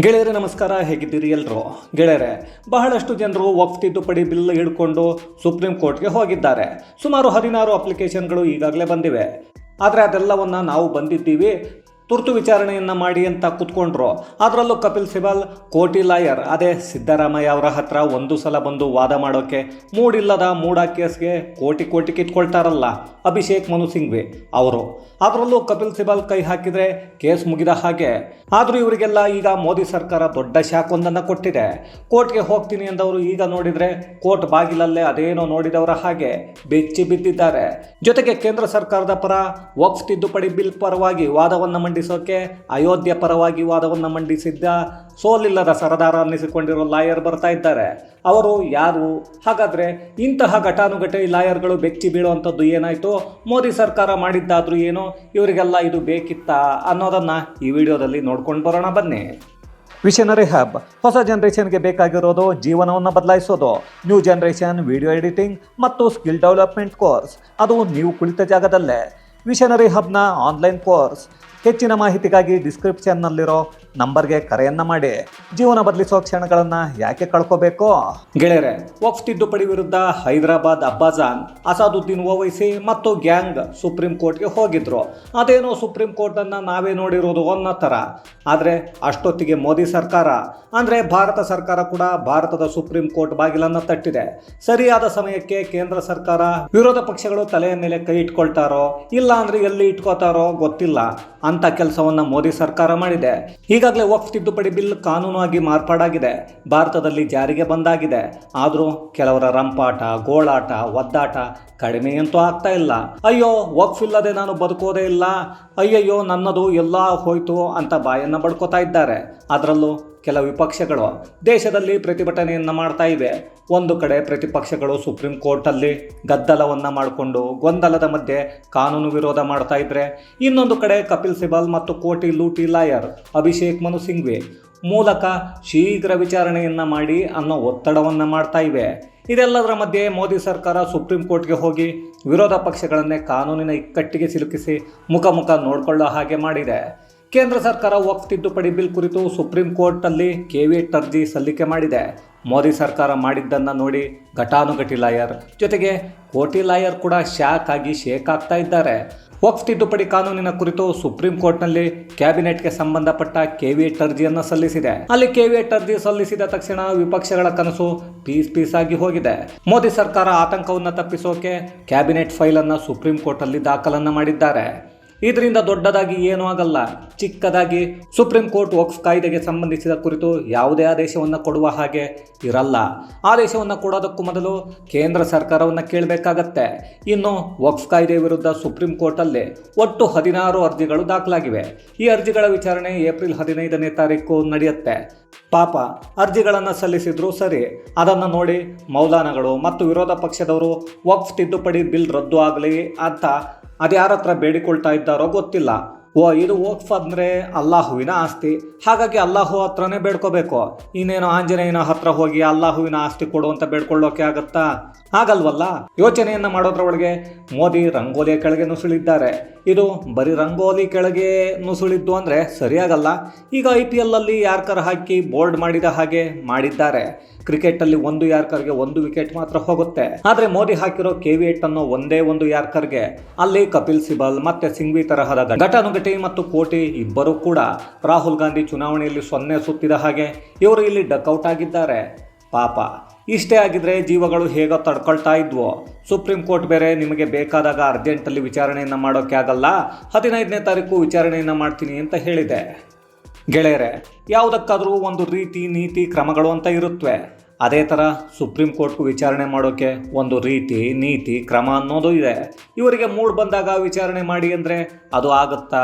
ಗೆಳೆಯರೇ, ನಮಸ್ಕಾರ. ಹೇಗಿದ್ದೀರಿ ಎಲ್ಲರೂ ಗೆಳೆಯರೆ, ಬಹಳಷ್ಟು ಜನರು ವಕ್ಫ್ ತಿದ್ದುಪಡಿ ಬಿಲ್ ಹಿಡ್ಕೊಂಡು ಸುಪ್ರೀಂ ಕೋರ್ಟ್ಗೆ ಹೋಗಿದ್ದಾರೆ. ಸುಮಾರು ಹದಿನಾರು ಅಪ್ಲಿಕೇಶನ್ಗಳು ಈಗಾಗಲೇ ಬಂದಿವೆ. ಆದರೆ ಅದೆಲ್ಲವನ್ನು ನಾವು ಬಂದಿದ್ದೀವಿ. ತುರ್ತು ವಿಚಾರಣೆಯನ್ನು ಮಾಡಿ ಅಂತ ಕೂತ್ಕೊಂಡ್ರು. ಅದರಲ್ಲೂ ಕಪಿಲ್ ಸಿಬಲ್, ಕೋಟಿ ಲಾಯರ್, ಅದೇ ಸಿದ್ದರಾಮಯ್ಯ ಅವರ ಹತ್ರ ಒಂದು ಸಲ ಬಂದು ವಾದ ಮಾಡೋಕ್ಕೆ ಮೂಡಿಲ್ಲದ ಮೂಡ ಕೇಸ್ಗೆ ಕೋಟಿ ಕೋಟಿ ಕಿತ್ಕೊಳ್ತಾರಲ್ಲ, ಅಭಿಷೇಕ್ ಮನು ಸಿಂಘ್ವಿ ಅವರು. ಅದರಲ್ಲೂ ಕಪಿಲ್ ಸಿಬಲ್ ಕೈ ಹಾಕಿದರೆ ಕೇಸ್ ಮುಗಿದ ಹಾಗೆ. ಆದರೂ ಇವರಿಗೆಲ್ಲ ಈಗ ಮೋದಿ ಸರ್ಕಾರ ದೊಡ್ಡ ಶಾಖೊಂದನ್ನು ಕೊಟ್ಟಿದೆ. ಕೋರ್ಟ್ಗೆ ಹೋಗ್ತೀನಿ ಅಂದವರು ಈಗ ನೋಡಿದರೆ ಕೋರ್ಟ್ ಬಾಗಿಲಲ್ಲೇ ಅದೇನೋ ನೋಡಿದವರ ಹಾಗೆ ಬೆಚ್ಚಿ ಬಿದ್ದಿದ್ದಾರೆ. ಜೊತೆಗೆ ಕೇಂದ್ರ ಸರ್ಕಾರದ ಪರ ವಕ್ಫ್ ತಿದ್ದುಪಡಿ ಬಿಲ್ ಪರವಾಗಿ ವಾದವನ್ನು ಮಂಡಿಸೋಕೆ ಅಯೋಧ್ಯೆ ಪರವಾಗಿ ವಾದವನ್ನು ಮಂಡಿಸಿದ್ದ ಸೋಲಿಲ್ಲದ ಸರದಾರ ಅನ್ನಿಸಿಕೊಂಡಿರೋ ಲಾಯರ್ ಬರ್ತಾ ಇದ್ದಾರೆ. ಅವರು ಯಾರು? ಹಾಗಾದರೆ ಇಂತಹ ಘಟಾನುಘಟಿ ಲಾಯರ್ಗಳು ಬೆಚ್ಚಿ ಬೀಳುವಂಥದ್ದು ಏನಾಯಿತು? ಮೋದಿ ಸರ್ಕಾರ ಮಾಡಿದ್ದಾದರೂ ಏನು? ಇವರಿಗೆಲ್ಲ ಇದು ಬೇಕಿತ್ತಾ? ಅನ್ನೋದನ್ನು ಈ ವಿಡಿಯೋದಲ್ಲಿ ನೋಡ್ಕೊಂಡು ಬರೋಣ ಬನ್ನಿ. ವಿಷನರಿ ಹಬ್ ಹೊಸ ಜನ್ರೇಷನ್ಗೆ ಬೇಕಾಗಿರೋದು ಜೀವನವನ್ನು ಬದಲಾಯಿಸೋದು. ನ್ಯೂ ಜನರೇಷನ್ ವಿಡಿಯೋ ಎಡಿಟಿಂಗ್ ಮತ್ತು ಸ್ಕಿಲ್ ಡೆವಲಪ್ಮೆಂಟ್ ಕೋರ್ಸ್ ಅದು ನೀವು ಕುಳಿತ ಜಾಗದಲ್ಲೇ. ವಿಷನರಿ ಹಬ್ನ ಆನ್ಲೈನ್ ಕೋರ್ಸ್ ಹೆಚ್ಚಿನ ಮಾಹಿತಿಗಾಗಿ ಡಿಸ್ಕ್ರಿಪ್ಷನ್ನಲ್ಲಿರೋ ನಂಬರ್ಗೆ ಕರೆಯನ್ನ ಮಾಡಿ. ಜೀವನ ಬದಲಿಸೋ ಕ್ಷಣಗಳನ್ನು ಯಾಕೆ ಕಳ್ಕೋಬೇಕು? ಗೆಳೆಯರೆ, ವಕ್ಫ್ ತಿದ್ದುಪಡಿ ವಿರುದ್ಧ ಹೈದರಾಬಾದ್ ಅಬ್ಬಾಜಾನ್ ಅಸಾದುದ್ದೀನ್ ಓವೈಸಿ ಮತ್ತು ಗ್ಯಾಂಗ್ ಸುಪ್ರೀಂ ಕೋರ್ಟ್ಗೆ ಹೋಗಿದ್ರು. ಅದೇನೋ ಸುಪ್ರೀಂ ಕೋರ್ಟನ್ನು ನಾವೇ ನೋಡಿರೋದು ಅನ್ನೋ ಥರ. ಆದರೆ ಅಷ್ಟೊತ್ತಿಗೆ ಮೋದಿ ಸರ್ಕಾರ, ಅಂದರೆ ಭಾರತ ಸರ್ಕಾರ ಕೂಡ ಭಾರತದ ಸುಪ್ರೀಂ ಕೋರ್ಟ್ ಬಾಗಿಲನ್ನು ತಟ್ಟಿದೆ. ಸರಿಯಾದ ಸಮಯಕ್ಕೆ ಕೇಂದ್ರ ಸರ್ಕಾರ ವಿರೋಧ ಪಕ್ಷಗಳು ತಲೆಯ ಮೇಲೆ ಕೈ ಇಟ್ಕೊಳ್ತಾರೋ, ಇಲ್ಲ ಅಂದರೆ ಎಲ್ಲಿ ಇಟ್ಕೋತಾರೋ ಗೊತ್ತಿಲ್ಲ. ಅಂತ ಕೆಲಸವನ್ನ ಮೋದಿ ಸರ್ಕಾರ ಮಾಡಿದೆ. ಈಗಾಗಲೇ ವಕ್ಫ್ ತಿದ್ದುಪಡಿ ಬಿಲ್ ಕಾನೂನಾಗಿ ಮಾರ್ಪಾಡಾಗಿದೆ. ಭಾರತದಲ್ಲಿ ಜಾರಿಗೆ ಬಂದಾಗಿದೆ. ಆದರೂ ಕೆಲವರ ರಂಪಾಟ, ಗೋಳಾಟ, ಒದ್ದಾಟ ಕಡಿಮೆ ಅಂತೂ ಆಗ್ತಾ ಇಲ್ಲ. ಅಯ್ಯೋ, ವಕ್ಫ್ ಇಲ್ಲದೆ ನಾನು ಬದುಕೋದೇ ಇಲ್ಲ. ಅಯ್ಯಯ್ಯೋ, ನನ್ನದು ಎಲ್ಲ ಹೋಯ್ತು ಅಂತ ಬಾಯನ್ನ ಬಡ್ಕೋತಾ ಇದ್ದಾರೆ. ಅದರಲ್ಲೂ ಕೆಲ ವಿಪಕ್ಷಗಳು ದೇಶದಲ್ಲಿ ಪ್ರತಿಭಟನೆಯನ್ನು ಮಾಡ್ತಾ ಇವೆ. ಒಂದು ಕಡೆ ಪ್ರತಿಪಕ್ಷಗಳು ಸುಪ್ರೀಂ ಕೋರ್ಟಲ್ಲಿ ಗದ್ದಲವನ್ನು ಮಾಡಿಕೊಂಡು ಗೊಂದಲದ ಮಧ್ಯೆ ಕಾನೂನು ವಿರೋಧ ಮಾಡ್ತಾ ಇದ್ರೆ, ಇನ್ನೊಂದು ಕಡೆ ಕಪಿಲ್ ಸಿಬಲ್ ಮತ್ತು ಕೋಟಿ ಲೂಟಿ ಲಾಯರ್ ಅಭಿಷೇಕ್ ಮನು ಸಿಂಘ್ವಿ ಮೂಲಕ ಶೀಘ್ರ ವಿಚಾರಣೆಯನ್ನು ಮಾಡಿ ಅನ್ನೋ ಒತ್ತಡವನ್ನು ಮಾಡ್ತಾ ಇವೆ. ಇದೆಲ್ಲದರ ಮಧ್ಯೆ ಮೋದಿ ಸರ್ಕಾರ ಸುಪ್ರೀಂ ಕೋರ್ಟ್ಗೆ ಹೋಗಿ ವಿರೋಧ ಪಕ್ಷಗಳನ್ನೇ ಕಾನೂನಿನ ಇಕ್ಕಟ್ಟಿಗೆ ಸಿಲುಕಿಸಿ ಮುಖ ಮುಖ ನೋಡಿಕೊಳ್ಳೋ ಹಾಗೆ ಮಾಡಿದೆ. ಕೇಂದ್ರ ಸರ್ಕಾರ ವಕ್ಫ್ ತಿದ್ದುಪಡಿ ಬಿಲ್ ಕುರಿತು ಸುಪ್ರೀಂ ಕೋರ್ಟಲ್ಲಿ ಕೆವಿಎಟ್ ಅರ್ಜಿ ಸಲ್ಲಿಕೆ ಮಾಡಿದೆ. ಮೋದಿ ಸರ್ಕಾರ ಮಾಡಿದ್ದನ್ನು ನೋಡಿ ಘಟಾನುಘಟಿ ಲಾಯರ್. ಜೊತೆಗೆ ಕೋಟಿ ಲಾಯರ್ ಕೂಡ ಶಾಕ್ ಆಗಿ ಶೇಕ್ ಆಗ್ತಾ ಇದ್ದಾರೆ. ವಕ್ಫ್ ತಿದ್ದುಪಡಿ ಕಾನೂನಿನ ಕುರಿತು ಸುಪ್ರೀಂ ಕೋರ್ಟ್ನಲ್ಲಿ ಕ್ಯಾಬಿನೆಟ್ಗೆ ಸಂಬಂಧಪಟ್ಟ ಕೆವಿಎಟ್ ಅರ್ಜಿಯನ್ನು ಸಲ್ಲಿಸಿದೆ. ಅಲ್ಲಿ ಕೆವಿಎಟ್ ಅರ್ಜಿ ಸಲ್ಲಿಸಿದ ತಕ್ಷಣ ವಿಪಕ್ಷಗಳ ಕನಸು ಪೀಸ್ ಪೀಸ್ ಆಗಿ ಹೋಗಿದೆ. ಮೋದಿ ಸರ್ಕಾರ ಆತಂಕವನ್ನು ತಪ್ಪಿಸೋಕೆ ಕ್ಯಾಬಿನೆಟ್ ಫೈಲ್ ಅನ್ನು ಸುಪ್ರೀಂ ಕೋರ್ಟಲ್ಲಿ ದಾಖಲನ್ನ ಮಾಡಿದ್ದಾರೆ. ಇದರಿಂದ ದೊಡ್ಡದಾಗಿ ಏನೂ ಆಗಲ್ಲ. ಚಿಕ್ಕದಾಗಿ ಸುಪ್ರೀಂ ಕೋರ್ಟ್ ವಕ್ಫ್ ಕಾಯ್ದೆಗೆ ಸಂಬಂಧಿಸಿದ ಕುರಿತು ಯಾವುದೇ ಆದೇಶವನ್ನು ಕೊಡುವ ಹಾಗೆ ಇರಲ್ಲ. ಆದೇಶವನ್ನು ಕೊಡೋದಕ್ಕೂ ಮೊದಲು ಕೇಂದ್ರ ಸರ್ಕಾರವನ್ನು ಕೇಳಬೇಕಾಗತ್ತೆ. ಇನ್ನು ವಕ್ಫ್ ಕಾಯ್ದೆ ವಿರುದ್ಧ ಸುಪ್ರೀಂ ಕೋರ್ಟಲ್ಲಿ ಒಟ್ಟು ಹದಿನಾರು ಅರ್ಜಿಗಳು ದಾಖಲಾಗಿವೆ. ಈ ಅರ್ಜಿಗಳ ವಿಚಾರಣೆ ಏಪ್ರಿಲ್ ಹದಿನೈದನೇ ತಾರೀಕು ನಡೆಯುತ್ತೆ. ಪಾಪ, ಅರ್ಜಿಗಳನ್ನು ಸಲ್ಲಿಸಿದ್ರು ಸರಿ. ಅದನ್ನು ನೋಡಿ ಮೌಲಾನಗಳು ಮತ್ತು ವಿರೋಧ ಪಕ್ಷದವರು ವಕ್ಫ್ ತಿದ್ದುಪಡಿ ಬಿಲ್ ರದ್ದು ಆಗಲಿ ಅಂತ ಅದ್ಯಾರ ಹತ್ರ ಬೇಡಿಕೊಳ್ತಾ ಇದ್ದಾರೋ ಗೊತ್ತಿಲ್ಲ. ಓ, ಇದು ವಕ್ಫ್ ಅಂದರೆ ಅಲ್ಲಾಹುವಿನ ಆಸ್ತಿ. ಹಾಗಾಗಿ ಅಲ್ಲಾಹು ಹತ್ರನೇ ಬೇಡ್ಕೋಬೇಕು. ಇನ್ನೇನು ಆಂಜನೇಯನ ಹತ್ರ ಹೋಗಿ ಅಲ್ಲಾಹುವಿನ ಆಸ್ತಿ ಕೊಡು ಅಂತ ಬೇಡ್ಕೊಳ್ಳೋಕೆ ಆಗತ್ತಾ? ಆಗಲ್ವಲ್ಲ ಯೋಚನೆಯನ್ನ ಮಾಡೋದ್ರೊಳಗೆ ಮೋದಿ ರಂಗೋಲಿಯ ಕೆಳಗೆ ನುಸುಳಿದ್ದಾರೆ. ಇದು ಬರೀ ರಂಗೋಲಿ ಕೆಳಗೆ ನುಸುಳಿದ್ದು ಅಂದರೆ ಸರಿಯಾಗಲ್ಲ. ಈಗ ಐ ಪಿ ಎಲ್ಲಲ್ಲಿ ಯಾರ್ಕರ್ ಹಾಕಿ ಬೋರ್ಡ್ ಮಾಡಿದ ಹಾಗೆ ಮಾಡಿದ್ದಾರೆ. ಕ್ರಿಕೆಟಲ್ಲಿ ಒಂದು ಯಾರ್ಕರ್ಗೆ ಒಂದು ವಿಕೆಟ್ ಮಾತ್ರ ಹೋಗುತ್ತೆ. ಆದರೆ ಮೋದಿ ಹಾಕಿರೋ ಕೆವಿಎಟ್ ಅನ್ನೋ ಒಂದೇ ಒಂದು ಯಾರ್ಕರ್ಗೆ ಅಲ್ಲಿ ಕಪಿಲ್ ಸಿಬಲ್ ಮತ್ತೆ ಸಿಂಘ್ವಿ ತರಹದ ಘಟಾನುಘಟಿ ಮತ್ತು ಕೋಟಿ ಇಬ್ಬರು ಕೂಡ ರಾಹುಲ್ ಗಾಂಧಿ ಚುನಾವಣೆಯಲ್ಲಿ ಸೊನ್ನೆ ಸುತ್ತಿದ ಹಾಗೆ ಇವರು ಇಲ್ಲಿ ಡಕ್ಔಟ್ ಆಗಿದ್ದಾರೆ. ಪಾಪ. ಇಷ್ಟೇ ಆಗಿದ್ರೆ ಜೀವಗಳು ಹೇಗೋ ತಡ್ಕೊಳ್ತಾ ಇದ್ವು. ಸುಪ್ರೀಂ ಕೋರ್ಟ್ ಬೇರೆ ನಿಮಗೆ ಬೇಕಾದಾಗ ಅರ್ಜೆಂಟಲ್ಲಿ ವಿಚಾರಣೆಯನ್ನು ಮಾಡೋಕ್ಕೆ ಆಗಲ್ಲ. ಹದಿನೈದನೇ ತಾರೀಕು ವಿಚಾರಣೆಯನ್ನು ಮಾಡ್ತೀನಿ ಅಂತ ಹೇಳಿದೆ. ಗೆಳೆಯರೆ, ಯಾವುದಕ್ಕಾದರೂ ಒಂದು ರೀತಿ ನೀತಿ ಕ್ರಮಗಳು ಅಂತ ಇರುತ್ತವೆ ಅದೇ ಥರ ಸುಪ್ರೀಂ ಕೋರ್ಟ್ಗೂ ವಿಚಾರಣೆ ಮಾಡೋಕ್ಕೆ ಒಂದು ರೀತಿ ನೀತಿ ಕ್ರಮ ಅನ್ನೋದು ಇದೆ. ಇವರಿಗೆ ಮೂಡ್ ಬಂದಾಗ ವಿಚಾರಣೆ ಮಾಡಿ ಅಂದರೆ ಅದು ಆಗುತ್ತಾ?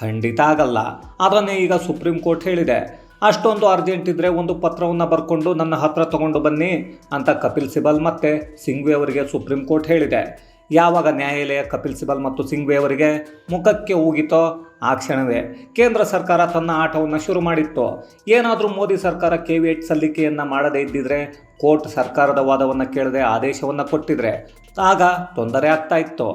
ಖಂಡಿತ ಆಗಲ್ಲ. ಅದನ್ನೇ ಈಗ ಸುಪ್ರೀಂ ಕೋರ್ಟ್ ಹೇಳಿದೆ. ಅಷ್ಟೊಂದು ಅರ್ಜೆಂಟ್ ಇದ್ದರೆ ಒಂದು ಪತ್ರವನ್ನು ಬರ್ಕೊಂಡು ನನ್ನ ಹತ್ರ ತಗೊಂಡು ಬನ್ನಿ ಅಂತ ಕಪಿಲ್ ಸಿಬಲ್ ಮತ್ತು ಸಿಂಘ್ವಿ ಅವರಿಗೆ ಸುಪ್ರೀಂ ಕೋರ್ಟ್ ಹೇಳಿದೆ. ಯಾವಾಗ ನ್ಯಾಯಾಲಯ ಕಪಿಲ್ ಸಿಬಲ್ ಮತ್ತು ಸಿಂಘ್ವಿ ಅವರಿಗೆ ಮುಖಕ್ಕೆ ಹೋಗಿತೋ ಆ ಕ್ಷಣವೇ. ಕೇಂದ್ರ ಸರ್ಕಾರ ತನ್ನ ಆಟವನ್ನು ಶುರು ಮಾಡಿತ್ತು. ಏನಾದರೂ ಮೋದಿ ಸರ್ಕಾರ ಕೆ ವಿ ಎಚ್ ಸಲ್ಲಿಕೆಯನ್ನು ಮಾಡದೇ ಇದ್ದಿದ್ರೆ ಕೋರ್ಟ್ ಸರ್ಕಾರದ ವಾದವನ್ನು ಕೇಳದೆ ಆದೇಶವನ್ನು ಕೊಟ್ಟಿದ್ರೆ. ಆಗ ತೊಂದರೆ ಆಗ್ತಾ ಇತ್ತು.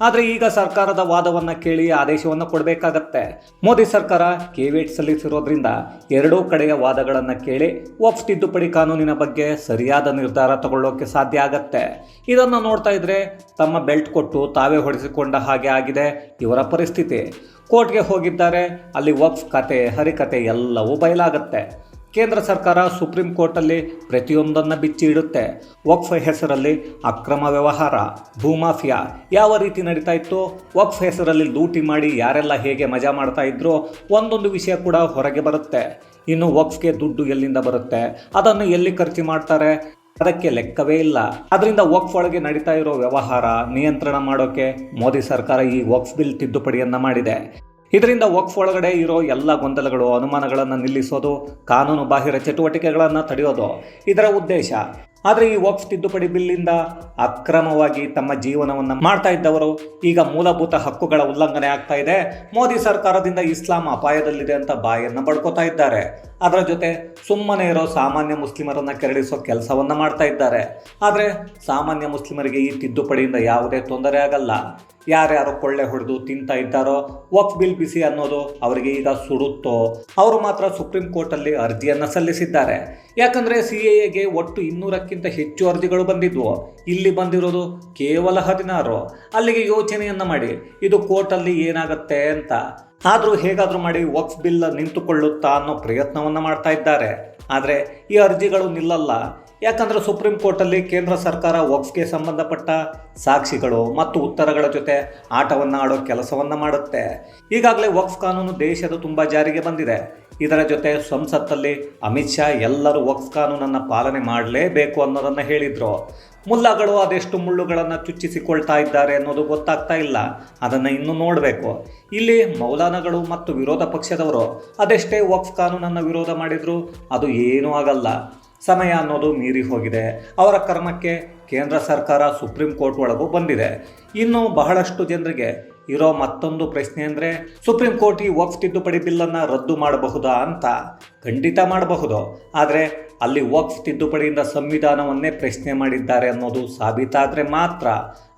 ಆದರೆ ಈಗ ಸರ್ಕಾರದ ವಾದವನ್ನು ಕೇಳಿ ಆದೇಶವನ್ನು ಕೊಡಬೇಕಾಗತ್ತೆ. ಮೋದಿ ಸರ್ಕಾರ ಕೆವಿಟ್ ಸಲ್ಲಿಸಿರೋದ್ರಿಂದ ಎರಡೂ ಕಡೆಯ ವಾದಗಳನ್ನು ಕೇಳಿ ಒಫ್ ತಿದ್ದುಪಡಿ ಕಾನೂನಿನ ಬಗ್ಗೆ ಸರಿಯಾದ ನಿರ್ಧಾರ ತಗೊಳ್ಳೋಕೆ ಸಾಧ್ಯ ಆಗತ್ತೆ. ಇದನ್ನು ನೋಡ್ತಾ ಇದ್ರೆ ತಮ್ಮ ಬೆಲ್ಟ್ ಕೊಟ್ಟು ತಾವೇ ಹೊಡೆಸಿಕೊಂಡ ಹಾಗೆ ಆಗಿದೆ ಇವರ ಪರಿಸ್ಥಿತಿ. ಕೋರ್ಟ್ಗೆ ಹೋಗಿದ್ದಾರೆ, ಅಲ್ಲಿ ವಕ್ಫ್ ಕತೆ, ಹರಿಕತೆ ಎಲ್ಲವೂ ಬಯಲಾಗತ್ತೆ. ಕೇಂದ್ರ ಸರ್ಕಾರ ಸುಪ್ರೀಂ ಕೋರ್ಟಲ್ಲಿ ಪ್ರತಿಯೊಂದನ್ನು ಬಿಚ್ಚಿ ಇಡುತ್ತೆ ವಕ್ಫ್ ಹೆಸರಲ್ಲಿ ಅಕ್ರಮ ವ್ಯವಹಾರ ಭೂಮಾಫಿಯಾ ಯಾವ ರೀತಿ ನಡೀತಾ ಇತ್ತು? ವಕ್ಫ್ ಹೆಸರಲ್ಲಿ ಲೂಟಿ ಮಾಡಿ ಯಾರೆಲ್ಲ ಹೇಗೆ ಮಜಾ ಮಾಡ್ತಾ ಇದ್ರು? ಒಂದೊಂದು ವಿಷಯ ಕೂಡ ಹೊರಗೆ ಬರುತ್ತೆ. ಇನ್ನು ವಕ್ಫ್ಗೆ ದುಡ್ಡು ಎಲ್ಲಿಂದ ಬರುತ್ತೆ? ಅದನ್ನು ಎಲ್ಲಿ ಖರ್ಚು ಮಾಡ್ತಾರೆ? ಅದಕ್ಕೆ ಲೆಕ್ಕವೇ ಇಲ್ಲ. ಅದರಿಂದ ವಕ್ಫ್ ಒಳಗೆ ನಡೀತಾ ಇರೋ ವ್ಯವಹಾರ ನಿಯಂತ್ರಣ ಮಾಡೋಕೆ ಮೋದಿ ಸರ್ಕಾರ ಈ ವಕ್ಫ್ ಬಿಲ್ ತಿದ್ದುಪಡಿಯನ್ನ ಮಾಡಿದೆ. ಇದರಿಂದ ವಕ್ಫ್ ಒಳಗಡೆ ಇರೋ ಎಲ್ಲ ಗೊಂದಲಗಳು ಅನುಮಾನಗಳನ್ನು ನಿಲ್ಲಿಸೋದು ಕಾನೂನು ಬಾಹಿರ ಚಟುವಟಿಕೆಗಳನ್ನು ತಡೆಯೋದು ಇದರ ಉದ್ದೇಶ. ಆದರೆ ಈ ವಕ್ಫ್ ತಿದ್ದುಪಡಿ ಬಿಲ್ಲಿಂದ ಅಕ್ರಮವಾಗಿ ತಮ್ಮ ಜೀವನವನ್ನು ಮಾಡ್ತಾ ಇದ್ದವರು ಈಗ ಮೂಲಭೂತ ಹಕ್ಕುಗಳ ಉಲ್ಲಂಘನೆ ಆಗ್ತಾ ಇದೆ. ಮೋದಿ ಸರ್ಕಾರದಿಂದ ಇಸ್ಲಾಂ ಅಪಾಯದಲ್ಲಿದೆ ಅಂತ ಬಾಯನ್ನು ಬಡ್ಕೋತಾ ಇದ್ದಾರೆ. ಅದರ ಜೊತೆ ಸುಮ್ಮನೆ ಇರೋ ಸಾಮಾನ್ಯ ಮುಸ್ಲಿಮರನ್ನ ಕೆರಳಿಸೋ ಕೆಲಸವನ್ನ ಮಾಡ್ತಾ ಇದ್ದಾರೆ. ಆದರೆ ಸಾಮಾನ್ಯ ಮುಸ್ಲಿಮರಿಗೆ ಈ ತಿದ್ದುಪಡಿಯಿಂದ ಯಾವುದೇ ತೊಂದರೆ ಆಗಲ್ಲ. ಯಾರ್ಯಾರು ಕೊಳ್ಳೆ ಹೊಡೆದು ತಿಂತಾ ಇದ್ದಾರೋ, ವಕ್ಫ್ ಬಿಲ್ ಬಿಸಿ ಅನ್ನೋದು ಅವರಿಗೆ ಈಗ ಸುಡುತ್ತೋ, ಅವರು ಮಾತ್ರ ಸುಪ್ರೀಂ ಕೋರ್ಟಲ್ಲಿ ಅರ್ಜಿಯನ್ನು ಸಲ್ಲಿಸಿದ್ದಾರೆ. ಯಾಕಂದ್ರೆ ಸಿ ಎಗೆ ಒಟ್ಟು ಇನ್ನೂರಕ್ಕಿಂತ ಹೆಚ್ಚು ಅರ್ಜಿಗಳು ಬಂದಿದ್ವು. ಇಲ್ಲಿ ಬಂದಿರೋದು ಕೇವಲ ಹದಿನಾರು. ಅಲ್ಲಿಗೆ ಯೋಚನೆಯನ್ನು ಮಾಡಿ, ಇದು ಕೋರ್ಟಲ್ಲಿ ಏನಾಗುತ್ತೆ ಅಂತ. ಆದರೂ ಹೇಗಾದರೂ ಮಾಡಿ ವಕ್ಫ್ ಬಿಲ್ ನಿಂತುಕೊಳ್ಳುತ್ತಾ ಅನ್ನೋ ಪ್ರಯತ್ನವನ್ನು ಮಾಡ್ತಾ ಇದ್ದಾರೆ. ಆದರೆ ಈ ಅರ್ಜಿಗಳು ನಿಲ್ಲಲ್ಲ. ಯಾಕಂದ್ರೆ ಸುಪ್ರೀಂ ಕೋರ್ಟಲ್ಲಿ ಕೇಂದ್ರ ಸರ್ಕಾರ ವಕ್ಫ್ಗೆ ಸಂಬಂಧಪಟ್ಟ ಸಾಕ್ಷಿಗಳು ಮತ್ತು ಉತ್ತರಗಳ ಜೊತೆ ಆಟವನ್ನು ಆಡೋ ಕೆಲಸವನ್ನು ಮಾಡುತ್ತೆ. ಈಗಾಗಲೇ ವಕ್ಫ್ ಕಾನೂನು ದೇಶದ ತುಂಬ ಜಾರಿಗೆ ಬಂದಿದೆ. ಇದರ ಜೊತೆ ಸಂಸತ್ತಲ್ಲಿ ಅಮಿತ್ ಶಾ ಎಲ್ಲರೂ ವಕ್ಫ್ ಕಾನೂನನ್ನು ಪಾಲನೆ ಮಾಡಲೇಬೇಕು ಅನ್ನೋದನ್ನು ಹೇಳಿದರು. ಮುಲ್ಲಾಗಳು ಅದೆಷ್ಟು ಮುಳ್ಳುಗಳನ್ನು ಚುಚ್ಚಿಸಿಕೊಳ್ತಾ ಇದ್ದಾರೆ ಅನ್ನೋದು ಗೊತ್ತಾಗ್ತಾ ಇಲ್ಲ. ಅದನ್ನು ಇನ್ನೂ ನೋಡಬೇಕು. ಇಲ್ಲಿ ಮೌಲಾನಗಳು ಮತ್ತು ವಿರೋಧ ಪಕ್ಷದವರು ಅದೆಷ್ಟೇ ವಕ್ಫ್ ಕಾನೂನನ್ನು ವಿರೋಧ ಮಾಡಿದರೂ ಅದು ಏನೂ ಆಗಲ್ಲ. ಸಮಯ ಅನ್ನೋದು ಮೀರಿ ಹೋಗಿದೆ. ಅವರ ಕರ್ಮಕ್ಕೆ ಕೇಂದ್ರ ಸರ್ಕಾರ, ಸುಪ್ರೀಂ ಕೋರ್ಟ್ ಒಳಗೂ ಬಂದಿದೆ. ಇನ್ನು ಬಹಳಷ್ಟು ಜನರಿಗೆ ಇರೋ ಮತ್ತೊಂದು ಪ್ರಶ್ನೆ ಅಂದರೆ, ಸುಪ್ರೀಂ ಕೋರ್ಟ್ ಈ ತಿದ್ದುಪಡಿ ಬಿಲ್ಲನ್ನು ರದ್ದು ಮಾಡಬಹುದಾ ಅಂತ. ಖಂಡಿತ ಮಾಡಬಹುದು. ಆದರೆ ಅಲ್ಲಿ ವಕ್ಫ್ ತಿದ್ದುಪಡಿಯಿಂದ ಸಂವಿಧಾನವನ್ನೇ ಪ್ರಶ್ನೆ ಮಾಡಿದ್ದಾರೆ ಅನ್ನೋದು ಸಾಬೀತಾದರೆ ಮಾತ್ರ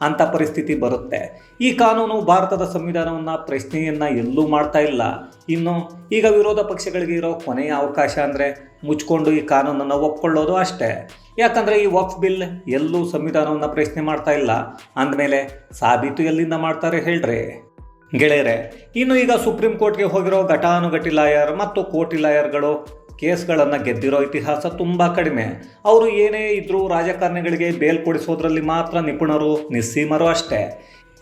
ಅಂಥ ಪರಿಸ್ಥಿತಿ ಬರುತ್ತೆ. ಈ ಕಾನೂನು ಭಾರತದ ಸಂವಿಧಾನವನ್ನು ಪ್ರಶ್ನೆಯನ್ನು ಎಲ್ಲೂ ಮಾಡ್ತಾ ಇಲ್ಲ. ಇನ್ನು ಈಗ ವಿರೋಧ ಪಕ್ಷಗಳಿಗೆ ಇರೋ ಕೊನೆಯ ಅವಕಾಶ ಅಂದರೆ ಮುಚ್ಕೊಂಡು ಈ ಕಾನೂನನ್ನು ಒಪ್ಕೊಳ್ಳೋದು ಅಷ್ಟೇ. ಯಾಕಂದರೆ ಈ ವಕ್ಫ್ ಬಿಲ್ ಎಲ್ಲೂ ಸಂವಿಧಾನವನ್ನು ಪ್ರಶ್ನೆ ಮಾಡ್ತಾ ಇಲ್ಲ. ಅಂದಮೇಲೆ ಸಾಬೀತು ಎಲ್ಲಿಂದ ಮಾಡ್ತಾರೆ ಹೇಳ್ರಿ. ಗೆಳೆಯರೆ, ಇನ್ನು ಈಗ ಸುಪ್ರೀಂ ಕೋರ್ಟ್ಗೆ ಹೋಗಿರೋ ಘಟಾನುಘಟಿ ಲಾಯರ್ ಮತ್ತು ಕೋಟಿ ಲಾಯರ್ಗಳು ಕೇಸ್ಗಳನ್ನು ಗೆದ್ದಿರೋ ಇತಿಹಾಸ ತುಂಬ ಕಡಿಮೆ. ಅವರು ಏನೇ ಇದ್ದರೂ ರಾಜಕಾರಣಿಗಳಿಗೆ ಬೇಲ್ ಕೊಡಿಸೋದ್ರಲ್ಲಿ ಮಾತ್ರ ನಿಪುಣರು, ನಿಸ್ಸೀಮರು ಅಷ್ಟೇ.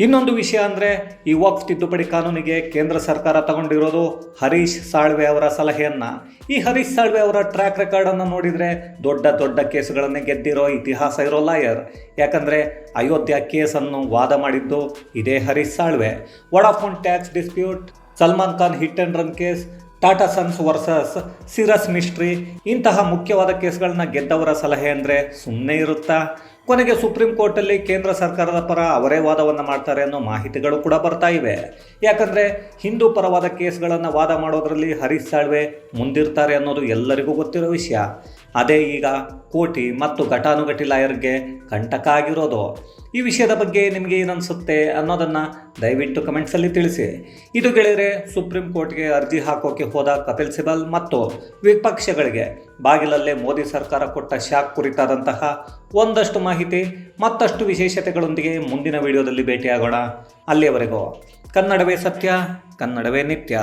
ಇನ್ನೊಂದು ವಿಷಯ ಅಂದರೆ ಈ ವಕ್ಫ್ ತಿದ್ದುಪಡಿ ಕಾನೂನಿಗೆ ಕೇಂದ್ರ ಸರ್ಕಾರ ತಗೊಂಡಿರೋದು ಹರೀಶ್ ಸಾಳ್ವೆ ಅವರ ಸಲಹೆಯನ್ನು. ಈ ಹರೀಶ್ ಸಾಳ್ವೆ ಅವರ ಟ್ರ್ಯಾಕ್ ರೆಕಾರ್ಡನ್ನು ನೋಡಿದರೆ ದೊಡ್ಡ ದೊಡ್ಡ ಕೇಸುಗಳನ್ನೇ ಗೆದ್ದಿರೋ ಇತಿಹಾಸ ಇರೋ ಲಾಯರ್. ಯಾಕಂದರೆ ಅಯೋಧ್ಯ ಕೇಸನ್ನು ವಾದ ಮಾಡಿದ್ದು ಇದೇ Harish Salve. Vodafone tax dispute Salman Khan hit and run case Tata sons versus Cyrus Mistry ಇಂತಹ ಮುಖ್ಯವಾದ ಕೇಸ್ಗಳನ್ನ ಗೆದ್ದವರ ಸಲಹೆ ಅಂದರೆ ಸುಮ್ಮನೆ ಇರುತ್ತಾ? ಕೊನೆಗೆ ಸುಪ್ರೀಂ ಕೋರ್ಟಲ್ಲಿ ಕೇಂದ್ರ ಸರ್ಕಾರದ ಪರ ಅವರೇ ವಾದವನ್ನು ಮಾಡ್ತಾರೆ ಅನ್ನೋ ಮಾಹಿತಿಗಳು ಕೂಡ ಬರ್ತಾ ಇವೆ. ಯಾಕಂದರೆ ಹಿಂದೂ ಪರವಾದ ಕೇಸ್ಗಳನ್ನು ವಾದ ಮಾಡೋದರಲ್ಲಿ ಹರೀಶ್ ಸಾಳ್ವೆ ಮುಂದಿರ್ತಾರೆ ಅನ್ನೋದು ಎಲ್ಲರಿಗೂ ಗೊತ್ತಿರೋ ವಿಷಯ. ಅದೇ ಈಗ ಕೋಟಿ ಮತ್ತು ಘಟಾನುಘಟಿ ಲಾಯರ್ಗೆ ಕಂಟಕ ಆಗಿರೋದು ಈ ವಿಷಯದ ಬಗ್ಗೆ ನಿಮಗೆ ಏನನ್ಸುತ್ತೆ ಅನ್ನೋದನ್ನು ದಯವಿಟ್ಟು ಕಮೆಂಟ್ಸಲ್ಲಿ ತಿಳಿಸಿ. ಇದು ಗೆಳೆಯರೆ ಸುಪ್ರೀಂ ಕೋರ್ಟ್ಗೆ ಅರ್ಜಿ ಹಾಕೋಕೆ ಹೋದ ಕಪಿಲ್ ಸಿಬಲ್ ಮತ್ತು ವಿಪಕ್ಷಗಳಿಗೆ ಬಾಗಿಲಲ್ಲೇ ಮೋದಿ ಸರ್ಕಾರ ಕೊಟ್ಟ ಶಾಕ್ ಕುರಿತಾದಂತಹ ಒಂದಷ್ಟು ಮಾಹಿತಿ, ಮತ್ತಷ್ಟು ವಿಶೇಷತೆಗಳೊಂದಿಗೆ ಮುಂದಿನ ವಿಡಿಯೋದಲ್ಲಿ ಭೇಟಿಯಾಗೋಣ. ಅಲ್ಲಿಯವರೆಗೂ ಕನ್ನಡವೇ ಸತ್ಯ, ಕನ್ನಡವೇ ನಿತ್ಯ.